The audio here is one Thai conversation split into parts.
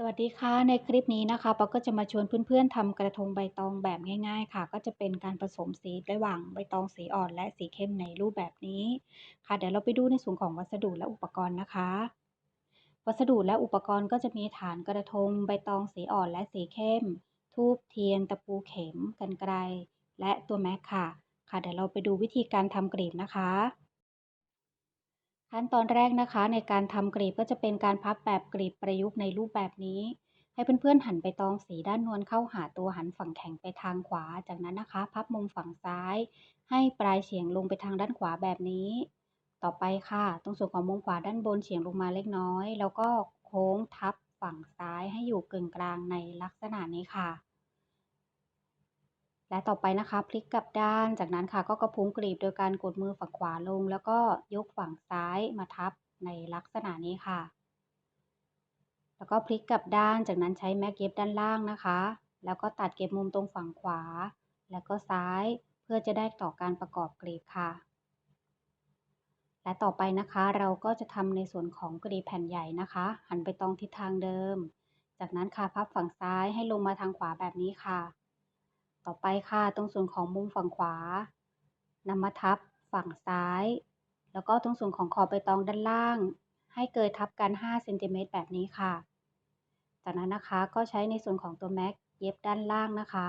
สวัสดีค่ะ ในคลิปนี้นะคะปาก็จะมาชวนเพื่อนๆทำกระทงใบตองแบบง่าย ๆ ค่ะ ก็จะเป็นการผสมสีระหว่างใบตองสีอ่อนและสีเข้มในรูปแบบนี้ค่ะ เดี๋ยวเราไปดูในส่วนของวัสดุและอุปกรณ์นะคะ วัสดุและอุปกรณ์ก็จะมีฐานกระทงใบตองสีอ่อนและสีเข้ม ทูบเทียน ตะปูเข็มกรรไกรและตัวแม็กค่ะ ค่ะเดี๋ยวเราไปดูวิธีการทำกรีบนะคะ ขั้นตอนแรกนะคะ ในการทำกรีบก็จะเป็นการพับแบบกรีบประยุกต์ในรูปแบบนี้ ให้เพื่อนๆหันไปตองสีด้านนวลเข้าหาตัวหันฝั่งแข็งไปทางขวา จากนั้นนะคะ พับมุมฝั่งซ้าย ให้ปลายเฉียงลงไปทางด้านขวาแบบนี้ ต่อไปค่ะ ตรงส่วนของมุมขวาด้านบนเฉียงลงมาเล็กน้อย แล้วก็โค้งทับฝั่งซ้ายให้อยู่กึ่งกลางในลักษณะนี้ค่ะ และต่อไปนะคะพลิกกลับด้าน จากนั้นค่ะก็กระพุ้งกรีบโดยการกดมือฝั่งขวาลง แล้วก็ยกฝั่งซ้ายมาทับในลักษณะนี้ค่ะ แล้วก็พลิกกลับด้าน จากนั้นใช้แม็กเย็บด้านล่างนะคะ แล้วก็ตัดเก็บมุมตรงฝั่งขวา แล้วก็ซ้ายเพื่อจะได้ต่อการประกอบกรีบค่ะ และต่อไปนะคะเราก็จะทำในส่วนของกรีบแผ่นใหญ่นะคะ หันไปตรงทิศทางเดิม จากนั้นค่ะพับฝั่งซ้ายให้ลงมาทางขวาแบบนี้ค่ะ ต่อไปค่ะ ตรงส่วนของมุมฝั่งขวานำมาทับฝั่งซ้าย แล้วก็ตรงส่วนของขอบใบตองด้านล่าง ให้เกยทับกัน 5 เซนติเมตรแบบนี้ค่ะ จากนั้นนะคะก็ใช้ในส่วนของตัวแม็กเย็บด้านล่างนะคะ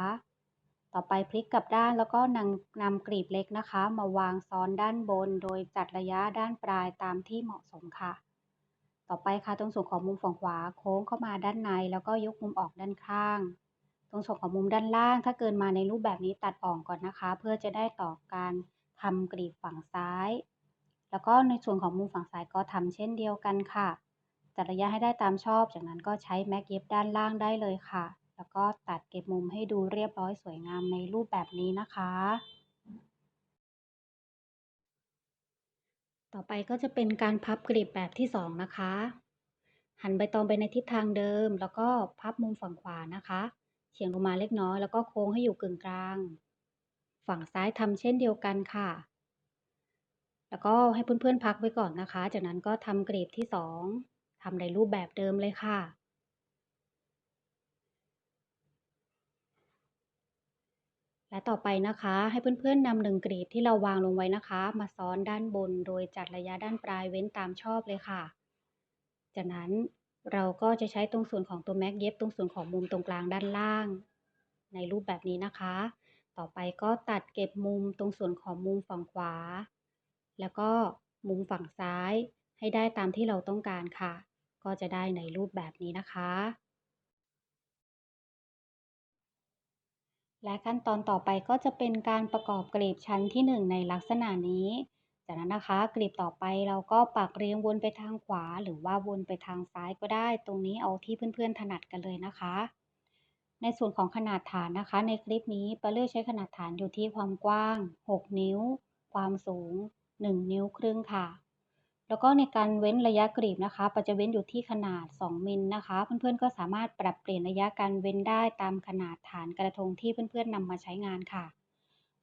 ต่อไปพลิกกลับด้านแล้วก็นำนำกรีบเล็กนะคะ มาวางซ้อนด้านบน โดยจัดระยะด้านปลายตามที่เหมาะสมค่ะ ต่อไปค่ะตรงส่วนของมุมฝั่งขวาโค้งเข้ามาด้านใน แล้วก็ยกมุมออกด้านข้าง ตรงส่วนของมุมด้านล่าง ถ้าเกินมาในรูปแบบนี้ตัดออกก่อนนะคะ เพื่อจะได้ต่อการทำกรีบฝั่งซ้าย แล้วก็ในส่วนของมุมฝั่งซ้ายก็ทำเช่นเดียวกันค่ะจัดระยะให้ได้ตามชอบ จากนั้นก็ใช้แม็กเย็บด้านล่างได้เลยค่ะ แล้วก็ตัดเก็บมุมให้ดูเรียบร้อยสวยงามในรูปแบบนี้นะคะ ต่อไปก็จะเป็นการพับกรีบแบบที่ 2 นะคะ หันใบตองไปในทิศทางเดิม แล้วก็พับมุมฝั่งขวานะคะ เฉียงลงมาเล็กน้อยแล้วก็โค้งให้อยู่กึ่งกลาง ฝั่งซ้ายทำเช่นเดียวกันค่ะ แล้วก็ให้เพื่อนๆพักไว้ก่อนนะคะ จากนั้นก็ทำกรีบที่สองทำในรูปแบบเดิมเลยค่ะและต่อไปนะคะให้เพื่อนๆนำหนึ่งกรีบที่เราวางลงไว้นะคะ มาซ้อนด้านบนโดยจัดระยะด้านปลายเว้นตามชอบเลยค่ะ จากนั้น เราก็จะใช้ตรงส่วนของตัวแม็กเย็บตรงส่วนของมุมตรงกลางด้านล่าง ในรูปแบบนี้นะคะ ต่อไปก็ตัดเก็บมุมตรงส่วนของมุมฝั่งขวา แล้วก็มุมฝั่งซ้ายให้ได้ตามที่เราต้องการค่ะ ก็จะได้ในรูปแบบนี้นะคะ และขั้นตอนต่อไปก็จะเป็นการประกอบกลีบชั้นที่ 1 ในลักษณะนี้ จากนั้นนะคะ กลีบต่อไปเราก็ปักเรียงวนไปทางขวา หรือว่าวนไปทางซ้ายก็ได้ ตรงนี้เอาที่เพื่อนๆถนัดกันเลยนะคะ ในส่วนของขนาดฐานนะคะ ในคลิปนี้ปาเลือกใช้ขนาดฐานอยู่ที่ความกว้าง 6 นิ้ว ความสูง 1 นิ้วครึ่งค่ะ แล้วก็ในการเว้นระยะกรีบนะคะปาจะเว้นอยู่ที่ขนาด 2 มิลนะคะ เพื่อนๆก็สามารถปรับเปลี่ยนระยะการเว้นได้ตามขนาดฐานกระทงที่เพื่อนๆนำมาใช้งานค่ะ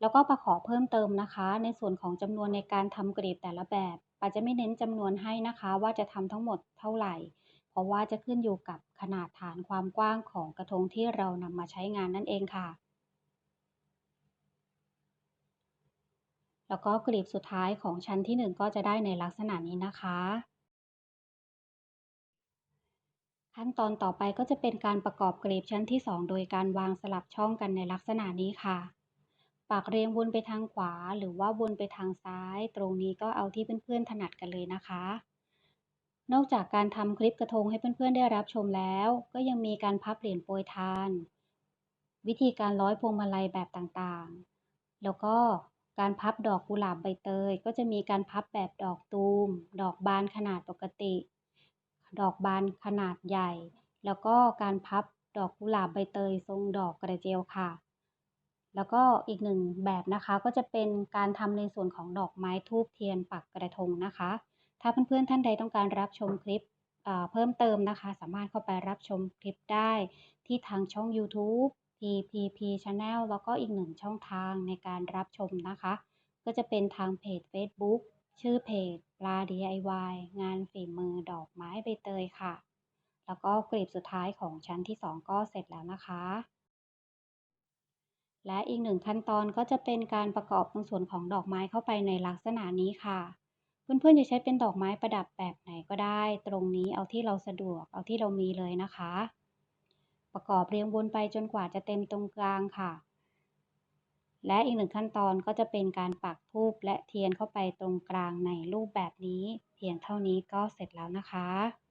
แล้วก็ประขอเพิ่มเติมนะคะ ในส่วนของจำนวนในการทำกรีบแต่ละแบบปาจะไม่เน้นจำนวนให้นะคะ ว่าจะทำทั้งหมดเท่าไหร่ เพราะว่าจะขึ้นอยู่กับขนาดฐานความกว้างของกระทงที่เรานำมาใช้งานนั่นเองค่ะ แล้วก็กรีบสุดท้ายของชั้นที่ 1 ก็จะได้ในลักษณะนี้นะคะขั้นตอนต่อไปก็จะเป็นการประกอบกรีบชั้นที่ 2 โดยการวางสลับช่องกันในลักษณะนี้ค่ะ ปากเรียงวนไปทางขวา หรือว่าวนไปทางซ้าย ตรงนี้ก็เอาที่เพื่อนๆถนัดกันเลยนะคะ นอกจากการทำคลิปกระทงให้เพื่อนๆได้รับชมแล้ว ก็ยังมีการพับเหรียญโปรยทาน วิธีการร้อยพวงมาลัยแบบต่างๆ แล้วก็การพับดอกกุหลาบใบเตย ก็จะมีการพับแบบดอกตูม ดอกบานขนาดปกติ ดอกบานขนาดใหญ่ แล้วก็การพับดอกกุหลาบใบเตยทรงดอกกระเจียวค่ะ แล้วก็อีกหนึ่งแบบนะคะก็จะเป็นการทำในส่วนของดอกไม้ทูบเทียนปักกระทงนะคะ ถ้าเพื่อนๆท่านใดต้องการรับชมคลิปเพิ่มเติมนะคะ สามารถเข้าไปรับชมคลิปได้ที่ทางช่อง YouTube PPP Channel แล้วก็อีกหนึ่งช่องทางในการรับชมนะคะ ก็จะเป็นทางเพจ Facebook ชื่อเพจปลา DIY งานฝีมือดอกไม้ใบเตยค่ะ แล้วก็กลีบสุดท้ายของชั้นที่ 2 ก็เสร็จแล้วนะคะ และอีกหนึ่งขั้นตอนก็จะเป็นการประกอบตรงส่วนของดอกไม้เข้าไปในลักษณะนี้ค่ะ เพื่อนๆจะใช้เป็นดอกไม้ประดับแบบไหนก็ได้ ตรงนี้เอาที่เราสะดวกเอาที่เรามีเลยนะคะ ประกอบเรียงวนไปจนกว่าจะเต็มตรงกลางค่ะ และอีกหนึ่งขั้นตอนก็จะเป็นการปักธูปและเทียนเข้าไปตรงกลางในรูปแบบนี้ เพียงเท่านี้ก็เสร็จแล้วนะคะ